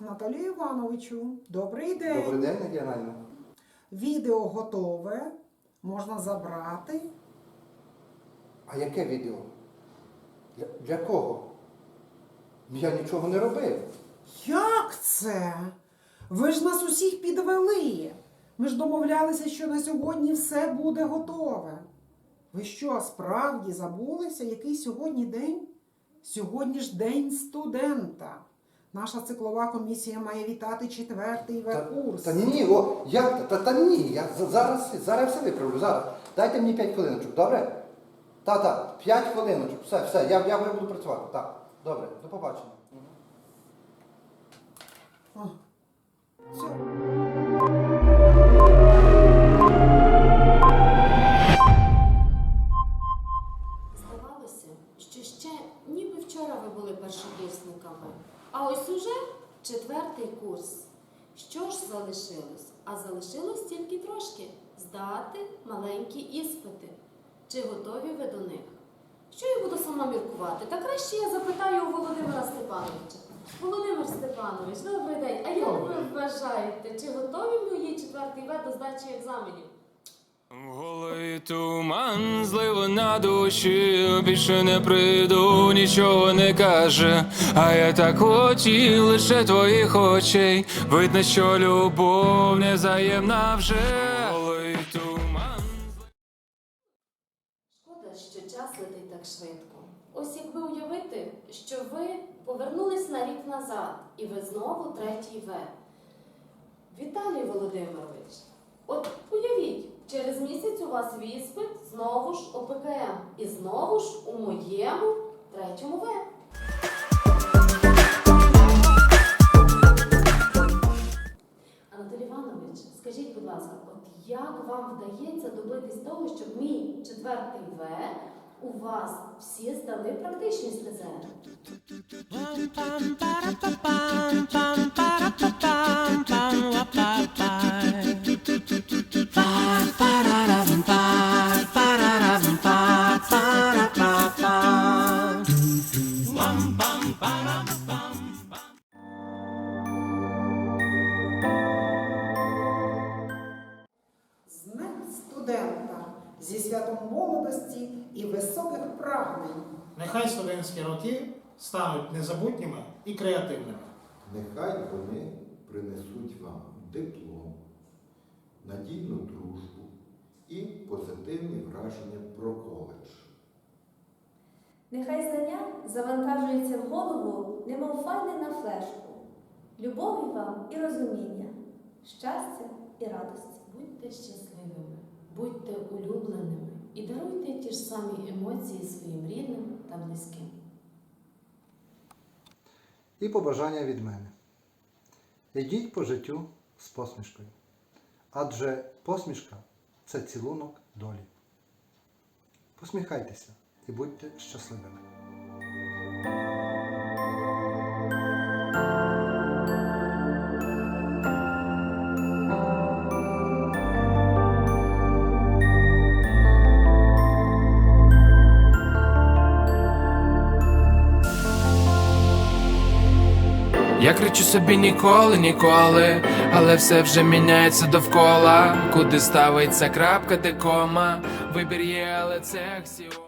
Наталію Івановичу, добрий день. Добрий день, Надія. Відео готове. Можна забрати. А яке відео? Для, для кого? Я нічого не робив. Як це? Ви ж нас усіх підвели. Ми ж домовлялися, що на сьогодні все буде готове. Ви що, справді забулися, який сьогодні день? Сьогодні ж день студента. Наша циклова комісія має вітати четвертий Та, В-курс. та ні, ні, о, я, Та, та ні, я за- зараз, зараз все виправлю, зараз. Дайте мені 5 хвилиночок, добре? Та, та, 5 хвилиночок, все, все, я, я буду працювати. Так, добре, до побачення. О, четвертий курс. Що ж залишилось? А залишилось тільки трошки здати маленькі іспити. Чи готові ви до них? Що я буду сама міркувати? Та краще я запитаю у Володимира Степановича. Володимир Степанович, добрий день. А як ви вважаєте, чи готові мої четвертий В до здачі екзаменів? Голові туман зливо на душі, більше не прийду, нічого не каже. А я так хотів лише твоїх очей. Видно, що любов невзаємна вже. В туман. Шкода, що час летить так швидко. Ось якби уявити, що ви повернулись на рік назад, і ви знову третій В. Віталій Володимирович, от уявіть, через місяць у вас віспит, знову ж ОПКМ, і знову ж у моєму третьому В. Анатолій Іванович, скажіть, будь ласка, от як вам вдається добитись того, щоб мій четвертий В у вас всі здали практичність ТЗ? Прагнень. Нехай студентські роки стануть незабутніми і креативними. Нехай вони принесуть вам диплом, надійну дружбу і позитивні враження про коледж. Нехай знання завантажуються в голову, немов файли на флешку. Любові вам і розуміння, щастя і радості. Будьте щасливими, будьте улюбленими і даруйте ті ж самі емоції своїм рідним та близьким. І побажання від мене. Йдіть по життю з посмішкою. Адже посмішка це цілунок долі. Посміхайтеся і будьте щасливими. Я кричу собі ніколи, ніколи, але все вже міняється довкола. Куди ставиться крапка, де кома, вибір є, але це аксіома.